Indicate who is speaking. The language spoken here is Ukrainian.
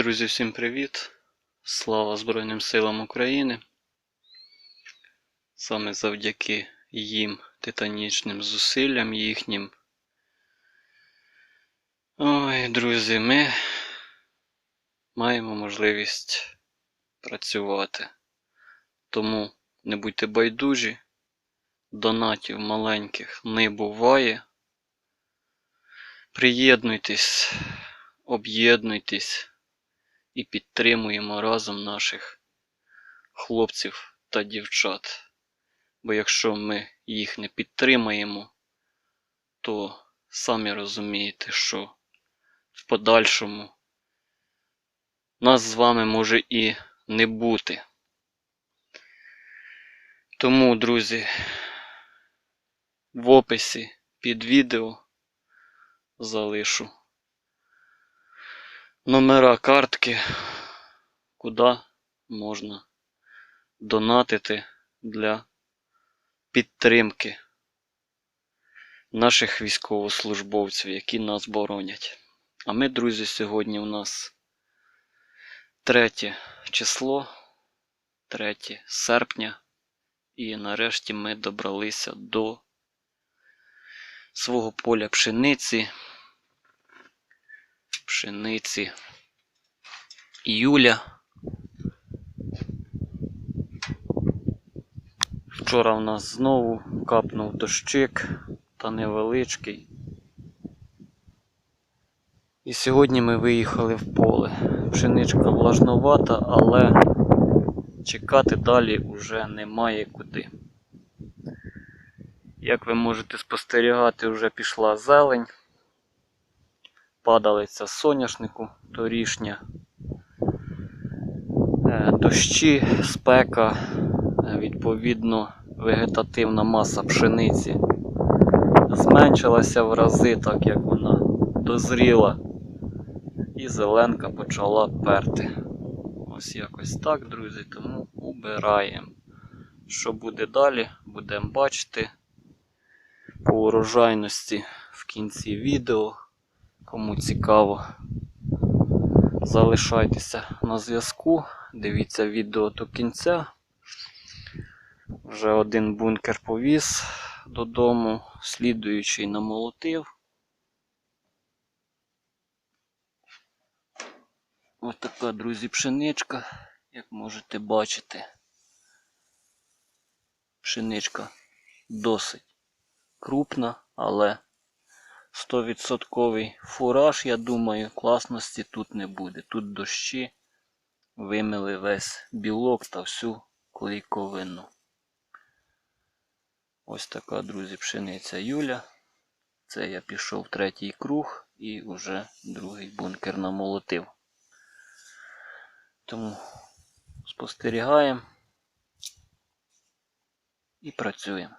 Speaker 1: Друзі, всім привіт! Слава Збройним силам України. Саме завдяки їм титанічним зусиллям їхнім. Ой, друзі, ми маємо можливість працювати. Тому не будьте байдужі, донатів маленьких не буває. Приєднуйтесь, об'єднуйтесь і підтримуємо разом наших хлопців та дівчат. Бо якщо ми їх не підтримаємо, то самі розумієте, що в подальшому нас з вами може і не бути. Тому, друзі, в описі під відео залишу номера картки, куди можна донатити для підтримки наших військовослужбовців, які нас боронять. А ми, друзі, сьогодні у нас 3 число, 3 серпня, і нарешті ми добралися до свого поля пшениці. Пшениці Юля. Вчора в нас знову капнув дощик та невеличкий. І сьогодні ми виїхали в поле. Пшеничка влажновата, але чекати далі уже немає куди. Як ви можете спостерігати, вже пішла зелень, падалиця соняшнику торішня, Е, дощі, спека, е, відповідно, вегетативна маса пшениці зменшилася в рази, так як вона дозріла, і зеленка почала перти. Ось якось так, друзі, тому убираємо. Що буде далі, будемо бачити по урожайності в кінці відео. Кому цікаво, залишайтеся на зв'язку, дивіться відео до кінця. Вже один бункер повіз додому, слідуючий намолотив. Ось така, друзі, пшеничка, як можете бачити. Пшеничка досить крупна, але 100% фураж, я думаю, класності тут не буде. Тут дощі вимили весь білок та всю клейковину. Ось така, друзі, пшениця Юля. Це я пішов третій круг і вже другий бункер намолотив. Тому спостерігаємо і працюємо.